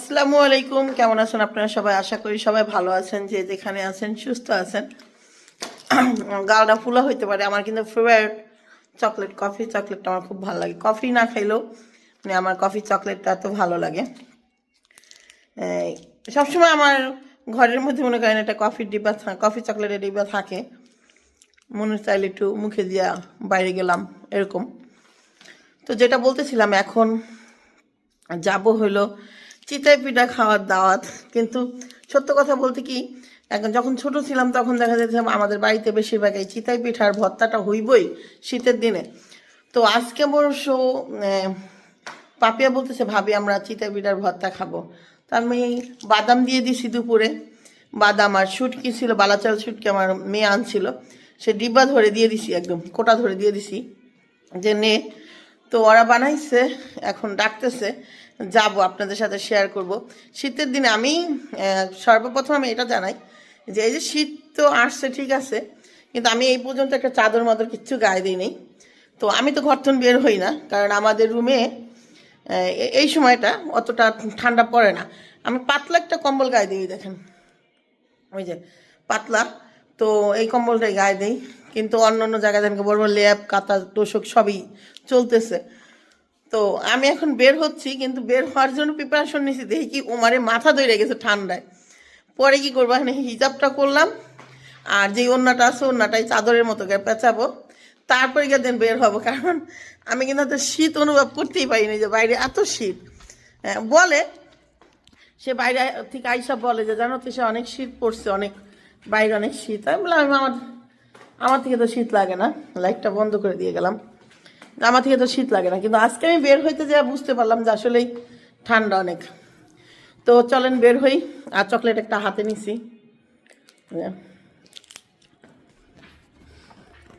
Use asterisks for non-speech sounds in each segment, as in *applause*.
আসসালামু আলাইকুম। কেমন আছেন আপনারা সবাই? আশা করি সবাই ভালো আছেন, যে যেখানে আছেন, সুস্থ আছেন। *clears throat* গালটা ফুলা হইতে পারে, আমার কিন্তু ফেভারিট চকলেট কফি চকলেটটা আমার খুব ভালো লাগে। কফি না খাইলেও মানে আমার কফি চকলেটটা এত ভালো লাগে। সবসময় আমার ঘরের মধ্যে মনে করেন একটা কফির ডিব্বা কফি চকলেটের ডিব্বা থাকে। মনে চাইলে একটু মুখে দিয়া বাইরে গেলাম, এরকম। তো যেটা বলতেছিলাম, এখন যাব হলো চিতাই পিঠা খাওয়ার দাওয়াত। কিন্তু সত্য কথা বলতে কি, এখন যখন ছোট ছিলাম তখন দেখা যেত আমাদের বাড়িতে বেশিরভাগ এই চিতাই পিঠার ভর্তাটা হইবই শীতের দিনে। তো আজকে অবশ্য পাপিয়া বলতেছে, ভাবি, আমরা চিতাই পিঠার ভর্তা খাব। তার আমি বাদাম দিয়ে দিছি দুপুরে। বাদাম আর শুটকি ছিল, বালাচাল শুটকি আমার মেয়ে আনছিল। সে ডিব্বা ধরে দিয়ে দিছি, একদম কোটা ধরে দিয়ে দিছি। যে নে। তো ওরা বানাইছে, এখন ডাকতেছে। যাব, আপনাদের সাথে শেয়ার করব। শীতের দিনে আমি সর্বপ্রথম আমি এটা জানাই যে এই যে শীত তো আসছে, ঠিক আছে, কিন্তু আমি এই পর্যন্ত একটা চাদর মাদর কিচ্ছু গায়ে দিই নেই। তো আমি তো ঘরথন বের হই না, কারণ আমাদের রুমে এই সময়টা অতটা ঠান্ডা পড়ে না। আমি পাতলা একটা কম্বল গায়ে দিই, দেখেন। ওই যে, পাতলা, তো এই কম্বলটাই গায়ে দিই। কিন্তু অন্য অন্য জায়গায় বড় বড় ল্যাব কাতা তোষক সবই চলতেছে। তো আমি এখন বের হচ্ছি কিন্তু বের হওয়ার জন্য প্রিপারেশন নিছি দেখি কি ওমারে মাথা ধরে গেছে ঠান্ডায়। পরে কি করব এখানে হিজাবটা করলাম আর যে ওন্নাটা আছে ওন্নাটাই চাদরের মতো করে পেঁচাবো। তারপরে গিয়ে দিন বের হব কারণ আমি কিন্তু এত শীত অনুভব করতেই পারিনি যে বাইরে এত শীত। হ্যাঁ, বলে সে বাইরে থেকে আইসা বলে যে জানো তো সে অনেক শীত পড়ছে অনেক বাইরে অনেক শীত। আমি বললাম আমি আমার আমার থেকে তো শীত লাগে না। লাইটটা বন্ধ করে দিয়ে গেলাম। আমার থেকে তো শীত লাগে না কিন্তু আজকে আমি বের হইতে যা বুঝতে পারলাম যে আসলেই ঠান্ডা অনেক। তো চলেন বের হই আর চকলেট একটা হাতে নিছি।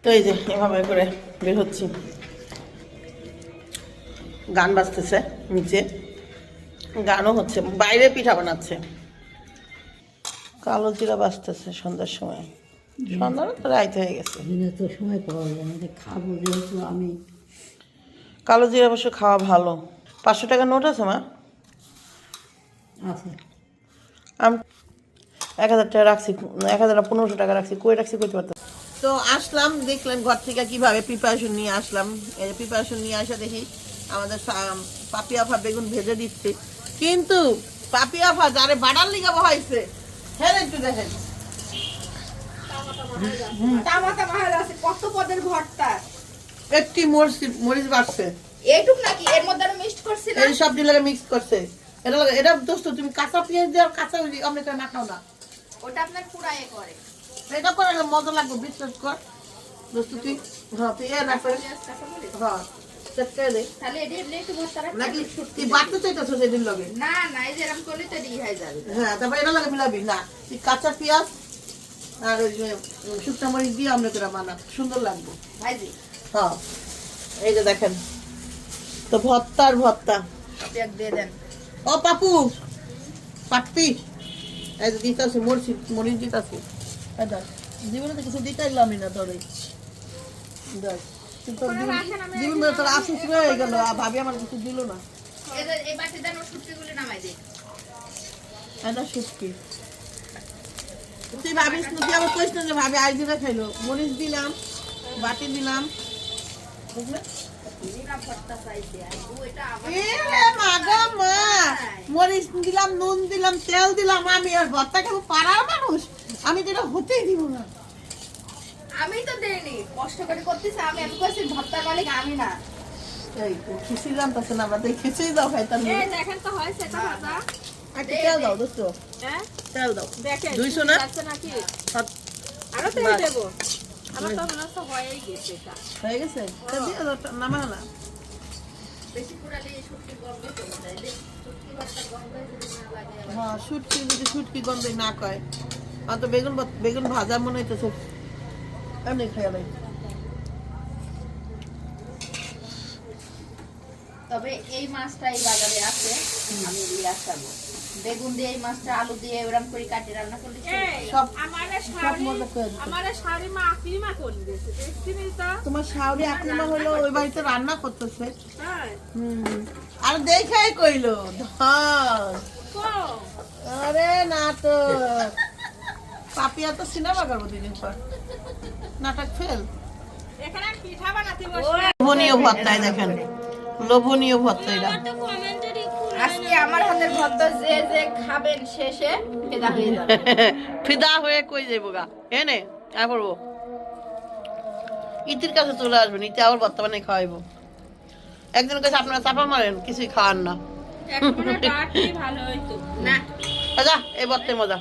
তো এই যে এভাবে করে বের হচ্ছি। গান বাজতেছে নিচে। গানও হচ্ছে বাইরে পিঠা বানাচ্ছে। কালো জিরা বাজতেছে সন্ধ্যার সময়। সন্ধ্যা তো রাইত হয়ে গেছে। তো সময় পাওয়া যায় খাব যেহেতু আমি। কালো জিরা অবশ্য খাওয়া ভালো। পাঁচশো টাকা নোট আছে মা? আছে। আমি এক হাজার টাকা রাখছি এক হাজার না পনেরোশো টাকা রাখছি কই রাখছি কইতে পারতাম। তো আসলাম দেখলাম ঘর থেকে কীভাবে প্রিপারেশন নিয়ে আসলাম। এই প্রিপারেশন নিয়ে আসা দেখি আমাদের সা- পাপি আফা বেগুন ভেজে দিচ্ছে। কিন্তু পাপি আফা যারে বাড়ার লিগা বহাইছে হ্যাঁ একটু দেখেন। কত পদের ভর্তা একটি মরিচ মরিচ বাড়ছে। এইটুক নাকি? এর মধ্যে আরও মিক্সড করছিলাম এই সব দিয়ে মিক্স করছে। এটা এটা দোস্ত তুমি কাঁচা পেঁয়াজ দিয়ে কাঁচা অমনি করে না খাও না। ওটা আপনার পুরায়ে করে। এটা করে না মজা লাগবে বিশ্বাস কর। দোস্ত তুই হ্যাঁ তুই এ না করে হ্যাঁ করে না না এটি হয়ে যাবে। তারপর এটা লাগে মিলাবি। না তুই কাঁচা পেঁয়াজ আর ওই শুকনা মরিচ দিয়ে আমরা করে বানা। সুন্দর লাগবে। ভাইজি। হ্যাঁ এই যে দেখেন তো ভর্তা আর ভর্তা দিয়ে দেন। ও পাপু পাপ্পি এই যে দিতাছি মরিচ মরিচ দিতাছি এই জীবনে তো কিছু দিতে এলামই না তোর এই। দেখ তুই জীবন- জীবনে তোর আশিস গেল আর ভাবি আমার কিছু দিল না। এই বাটি দেন ও শুটকিগুলো নামাই দিই। এটা তুই ভাবিস না তুই আবার কইস না যে ভাবি আই দিলে খাইলো। মরিচ দিলাম বাটি দিলাম। মরিচ দিলাম নুন দিলাম তেল দিলাম আমি আর ভর্তা খাব পাড়ার মানুষ আমি তো এটা হতেই দিব না। আমি তো দেইনি কষ্ট করে করতেছি আমি আমি কইছি ভর্তা মালিক আমি না। এই তো খিচুড়ি জানতেছে না আমরা তো খিচুড়ি দাও না এই দেখেন তো হয়েছে এটা ভাজা। একটা তেল দাও দোস্ত হ্যাঁ? তেল দাও। দেখেন দুইশো না? নাকি? আরও তেল দেবো। আমার তো মনে হচ্ছে হয়েই গেছে এটা। হয়ে গেছে? তা দিয়ে দাও, নামা না। বেশি পুরালে শুটকি গন্ধ চলে যায় যদি হ্যাঁ শুটকি যদি শুটকি গন্ধ না কয় আর তো বেগুন বেগুন ভাজা মনে হইতেছে। এমনি নাই। তবে এই মাছটা এই বাজারে আছে। আমি নিয়ে আসাবো বেগুন দিয়ে এই মাছটা আলু দিয়ে ওরকম করে কাটি রান্না করলে সব আমারে সব শাড়ি মজা করে দিত। শাড়ি মা আকলিমা করে দিয়েছে দেখছিনি তো? তোমার শাওরি আকলিমা হলো ওই বাড়িতে রান্না করতেছে। হ্যাঁ। হুম। আর দেখাই কইলো ধস। তো। পাপিয়া তো সিনেমা করব দুদিন পর। নাটক ফেল। এখানে পিঠা বানাতে বসে লোভনীয় ভর্তায় দেখেন। লোভনীয় ভর্তা এটা আজকে আমার হাতের ভদ্র যে যে খাবেন শেষে ফেদা হয়ে যাবে। *laughs* ফিদা হয়ে কই যাইব গা? এনে আয় করব ইতির কাছে চলে আসবেন ইতি আবার বর্তমানে খাওয়াইবো। একজনের কাছে আপনারা চাপা মারেন কিছুই খাওয়ান না। একবারে *laughs* বাড়তি ভালো হইতো। না। আচ্ছা এই বর্তের মজা।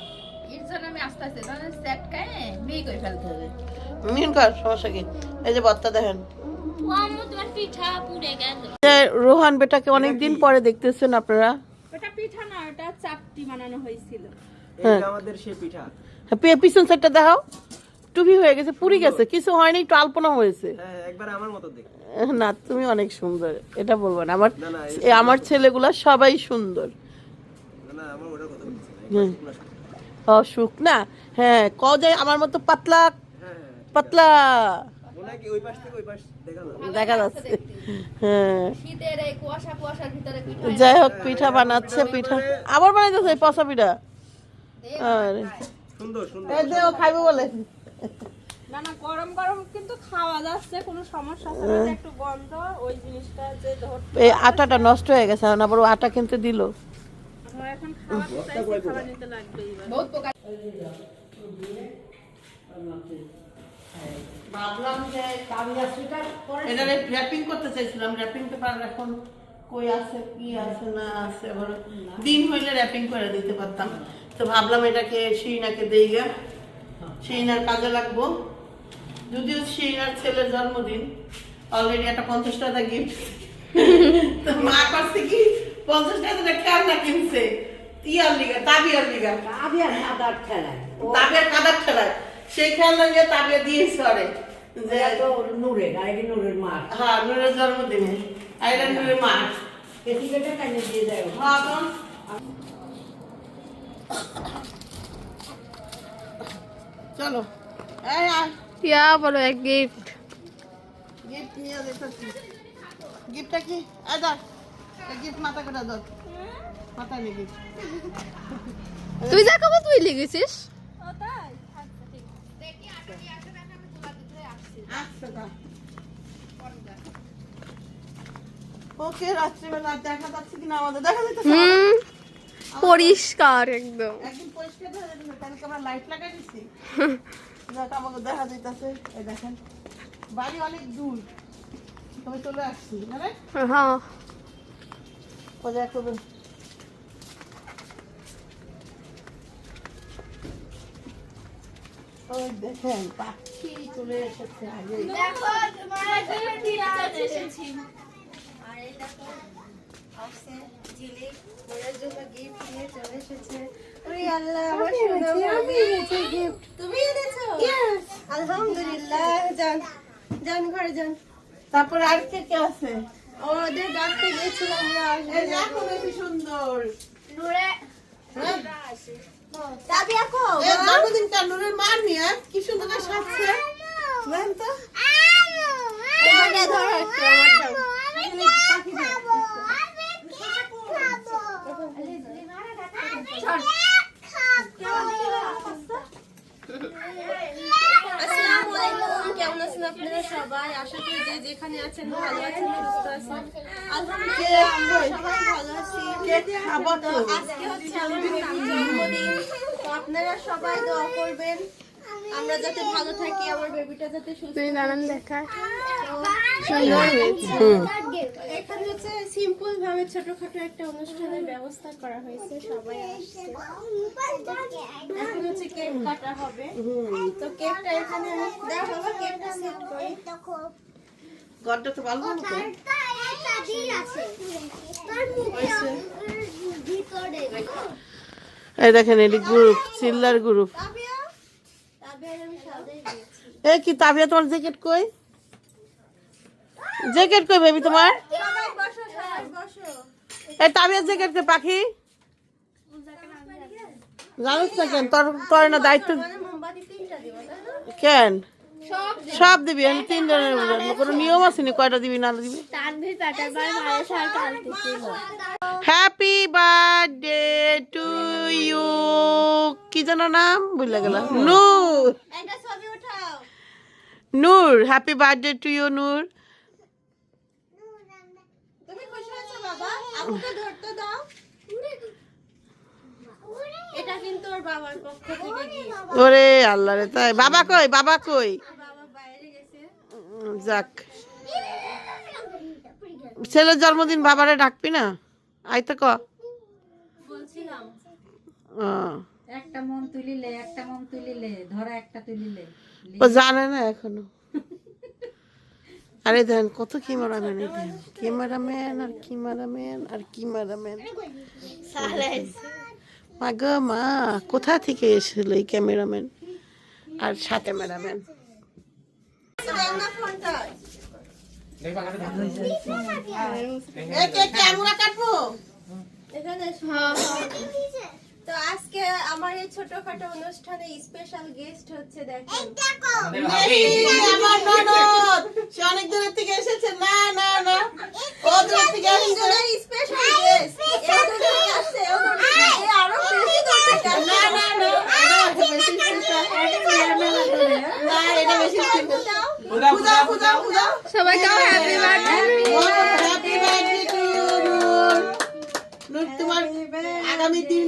মিন কর সমস্যা কি? এই যে বর্তা দেখেন যে রোহান বেটাকে অনেক দিন পরে দেখতেছেন আপনারা? ওটা পিঠা না ওটা চাপটি বানানো হয়েছিল। হ্যাঁ। আমাদের সে পিঠা। পিছন সাইডটা দেখাও। টুপি হয়ে গেছে পুরি গেছে কিছু হয়নি একটু আলপনা হয়েছে। হ্যাঁ আমার না তুমি অনেক সুন্দর এটা বলব না। আমার না, না, এই- এ, আমার ছেলেগুলা সবাই সুন্দর। না না আমার ওটার কথা বলছি না। হুম। শুকনা শুকনা। অসুখ না হ্যাঁ ক যায় আমার মতো পাতলা পাতলা। মনে হয় কি ওই পাশ থেকে ওই পাশ দেখা যাচ্ছে হ্যাঁ যাই হোক পিঠা বানাচ্ছে পিঠা আবার বানাইতেছে এই পচা পিঠা আরে সুন্দর সুন্দর এই দে ও খাইবো বলে না না গরম গরম কিন্তু খাওয়া যাচ্ছে কোনো সমস্যা হবে একটু গন্ধ ওই জিনিসটা যে ধর এই আটাটা নষ্ট হয়ে গেছে এখন আবার আটা কিনতে দিল এখন খাওয়া নিতে লাগবে বহুত প্রকার ভাবলাম যে এটা র্যাপিং করতে চাইছিলাম র্যাপিং পেপার এখন কই আছে কি আছে না আছে আবার দিন হইলে র্যাপিং করে দিতে পারতাম। তো ভাবলাম এটাকে শিরিনাকে দেই গা। শিরিনার কাজে লাগবো। যদিও শিরিনার ছেলের জন্মদিন অলরেডি একটা পঞ্চাশ টাকা গিফট তো মা করছে কি পঞ্চাশ টাকা খেলনা কিনছে। ইয়ার লিগা তাবিয়ার লিগা। আর খেলায়। তাবিয়ার কাদার খেলায়। সেই খেলনা গিয়ে তাবিয়া দিয়েছে অরে যে তো নূরের আইডি নূরের মার হ্যাঁ নুরের জন্মদিনে। আইরা নুরের মা। কেটে কেটে কানে দিয়ে দেয় ও। হ্যাঁ চলো। এই আয়। ইয়া বলো এক গিফট গিফট নিয়ে দেখতেছি গিফটটা কি? গিফট মাথা নিয়ে গিফট তুই যা তুই লিখেছিস দাও। ওকে রাত্রিবেলা দেখা যাচ্ছে কিনা আমাদের? দেখা যাচ্ছে পরিষ্কার একদম। একদিন পরিষ্কার কালকে আমরা লাইট লাগাই দিছি। আমাকে দেখা যাইতাছে। এই দেখেন বাড়ি অনেক দূর। তবে চলে আসছি মানে হ্যাঁ। ওই দেখেন পাখি চলে এসেছে আগে দেখো তোমার চলে এসেছি। আর এই দেখো অক্সে ঝিলিক ওদের জন্য গিফট নিয়ে চলে এসেছে। ওরে আল্লাহ আমার সোনা আমি এনেছি গিফট তুমি এনেছো? আলহামদুলিল্লাহ যান যান ঘরে যান। তারপরে আর কে কে আছে? ওদের ডাকতে গেছিলাম আমরা দেখো বেশি সুন্দর। নূরে হ্যাঁ? আঁকো। জন্মদিন নিয়ে কি সুন্দর সাজছে। তো। আলাইকুম কেমন আছেন আপনারা সবাই? আশা করি যে যেখানে আছেন ভালো আছেন সুস্থ আছেন। আলহামদুলিল্লাহ আমরা? সবাই ভালো আছি। জন্মদিন আপনারা সবাই দোয়া করবেন। আমরা যাতে ভালো থাকি আমার বেবিটা যাতে সুস্থ তুই নানান দেখা এখানে হচ্ছে সিম্পল ভাবে ছোটখাটো একটা অনুষ্ঠানের ব্যবস্থা করা হয়েছে সবাই আসছে। এখন হচ্ছে কেক কাটা হবে। তো কেকটা এখানে আমি দাও বাবা কেকটা সেট করি। ঘরটা তো ভালো হলো তো এই দেখেন এটি গ্রুপ চিল্লার গ্রুপ এ কি তাবিয়া তোমার জ্যাকেট কই? জ্যাকেট কই বেবি তোমার? এই তাবিয়া জ্যাকেট কই পাখি? জানিস না কেন? তোর তোর না দায়িত্ব মানে মোমবাতি তিনটা দিব তাই না? কেন? সব দিবি। আমি তিন জনের কোনো নিয়ম আছে নি? কয়টা দিবি না দিবি? হ্যাপি বার্থডে টু ইউ কি যেন নাম? বুঝলে গেল নূর। একটা ছবি উঠাও। Nur happy birthday to you Nur. তুমি খুশি হয়েছো বাবা? আপুকে ধরতে দাও। এটা কিন্তু ওর বাবার পক্ষ থেকে gift। ওরে আল্লাহ রে তাই। বাবা কই? বাবা কই বাবা বাইরে গেছে উম, যাক। ছেলের জন্মদিন বাবারে ডাকবি না? আইতে ক। ও, একটা মন তুলিলে একটা মন তুলিলে ধরা একটা তুলিলে। ও জানে না এখনও। আরে দেন কত ক্যামেরাম্যান দেন ক্যামেরাম্যান আর ক্যামেরাম্যান আর ক্যামেরাম্যান মা গো মা কোথা থেকে এসেছিল এই ক্যামেরাম্যান? আর সাথে ক্যামেরাম্যান ফোনটা আমরা কাটবো এখানে এসো। আজকে আমার এই ছোটখাটো অনুষ্ঠানে স্পেশাল গেস্ট হচ্ছে দেখেন অনেক দূরের থেকে এসেছে না না না স্পেশাল গেস্ট আসছে ও এ আরও বেশি দরকার না না না এটা বেশি special। না এটা বেশি special। Puja Puja Puja happy birthday to Nur Nur তোমার আগামী দিন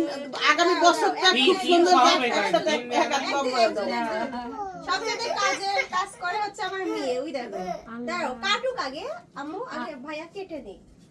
আগামী বছরটা খুব সুন্দর একসাথে সবচেয়ে কাজের কাজ করে হচ্ছে আমার মেয়ে ওই দেখো। দাঁড়াও কাটুক আগে আম্মু আগে ভাইয়া কেটে দিই।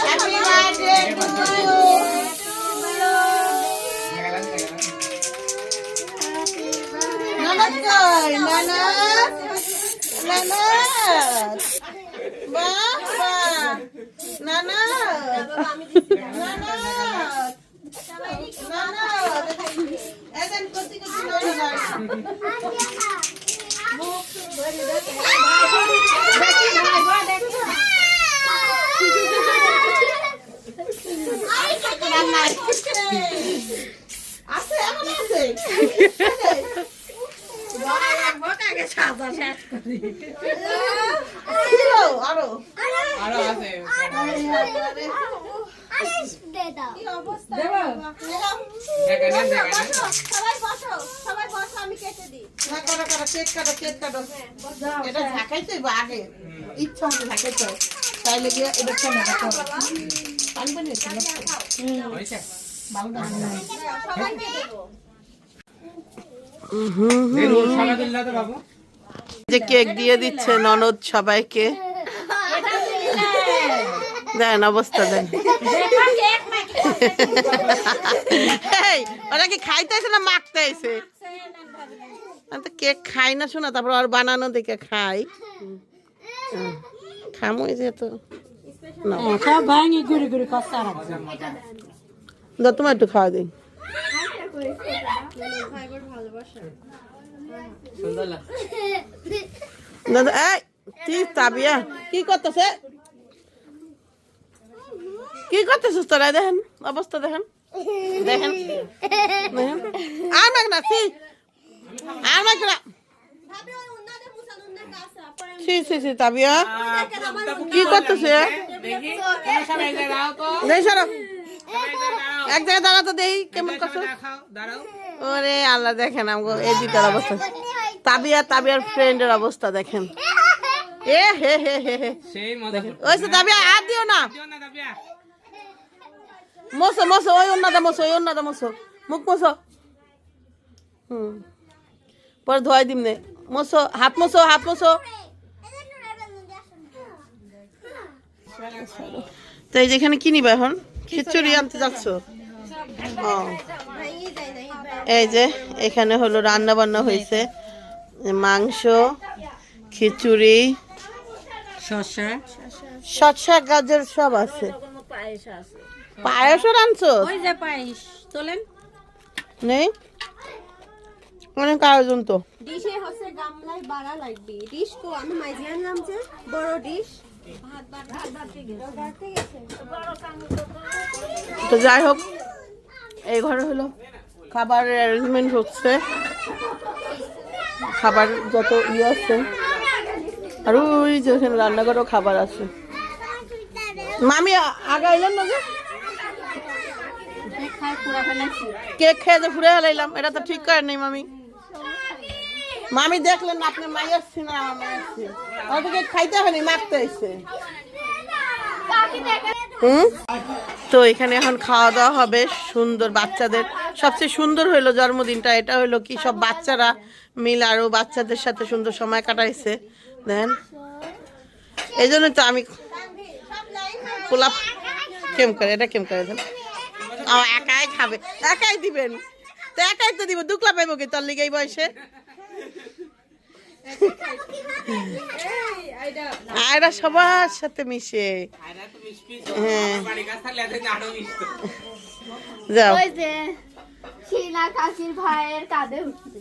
না happy birthday to happy birthday to you ননদ কই ননদ ননদ বাহ বাহ ননদ আমি দিচ্ছি ননদ ননদ এদেন কতি কতি ননদ আছে এখন আছে ছিল আরও কি অবস্থা দেবো সবাই বসো সবাই বসো আমি কেটে দিই না কাটো কাটো কেক কাটো কেক কাটো এটা ঝাঁকাইতে আগে ইচ্ছা মতো ঝাঁকাইতে হয়। তাইলে গিয়ে এটা কেমন সবাইকে দেবো যে কেক দিয়ে দিচ্ছে ননদ সবাইকে। দেন অবস্থা দেন। এই, ওরা কি খাইতেছে না মাখতেছে আমি তো কেক খাই না শোনা তারপর আর বানানো দেখে খাই। খামোই যে তো সব ভাঙি ঘুরে ঘুরে কষ্ট রাখছে দাও তোমার একটু খাওয়া দিই দাদা এই কি তাবিয়া কি করতেছে কি করতেছিস তোরা দেখেন অবস্থা দেখেন দেখেন দেখেন আর মাগ না সি আর মাগ না সি সি সি তাবিয়া। কি করতেছে? সরো। এক জায়গায় দাঁড়া তো দেই কেমন করছ। ওরে আল্লাহ দেখেন আমগো এই অবস্থা। তাবিয়া তাবিয়ার ফ্রেন্ডের অবস্থা দেখেন। এ হে হে হে হে। ওই তাবিয়া আর দিও না। মোসো মোসো ওই অন্যটা মোসো ওই অন্যটা মোসো। মুখ মোসো। হুম। পরে ধোয়াই দিম নে। মোসো হাত মোসো হাত মোসো। তো এই যেখানে কি নিবা এখন? খিচুড়ি আনতে যাচ্ছ? ও। এই যে এখানে হলো রান্না বান্না হয়েছে। মাংস খিচুড়ি শসা। শসা গাজর সব আছে। পায়েসও রাঁধছো? ওই যে পায়েস। তোলেন? নেই? অনেক আয়োজন তো। ডিশে হচ্ছে গামলায় বাড়া লাগবে। ডিশ কো আমি যে বড় ডিশ। তো যাই হোক এই ঘরে হলো খাবারের অ্যারেঞ্জমেন্ট হচ্ছে। খাবার যত ইয়ে আছে। আর ওই যে ওখানে রান্নাঘরেও খাবার আছে। মামি আগে এলেন না যে? কেক খেয়ে যে ঘুরে হেলাইলাম এটা তো ঠিক করেন নাই মামি। মামি দেখলেন আপনি মাই আসছি না আমার খাইতে হয়নি মারতে এসছে হুম? তো এখানে এখন খাওয়া দাওয়া হবে, সুন্দর বাচ্চাদের। সবচেয়ে সুন্দর হইল জন্মদিনটা, এটা হইল কি, সব বাচ্চারা মিল আরও বাচ্চাদের সাথে সুন্দর সময় কাটাইছে। দেন। এই জন্য তো আমি পোলাপ কেম করে, এটা কেম করে দেন? একাই খাবে, একাই দিবেন। তো একাই তো দিব, দুকলা পাইব কি তোর লিগে বয়সে? আর এরা সবার সাথে মিশে। হ্যাঁ। যাও। যে ভাইয়ের কাঁধে উঠছে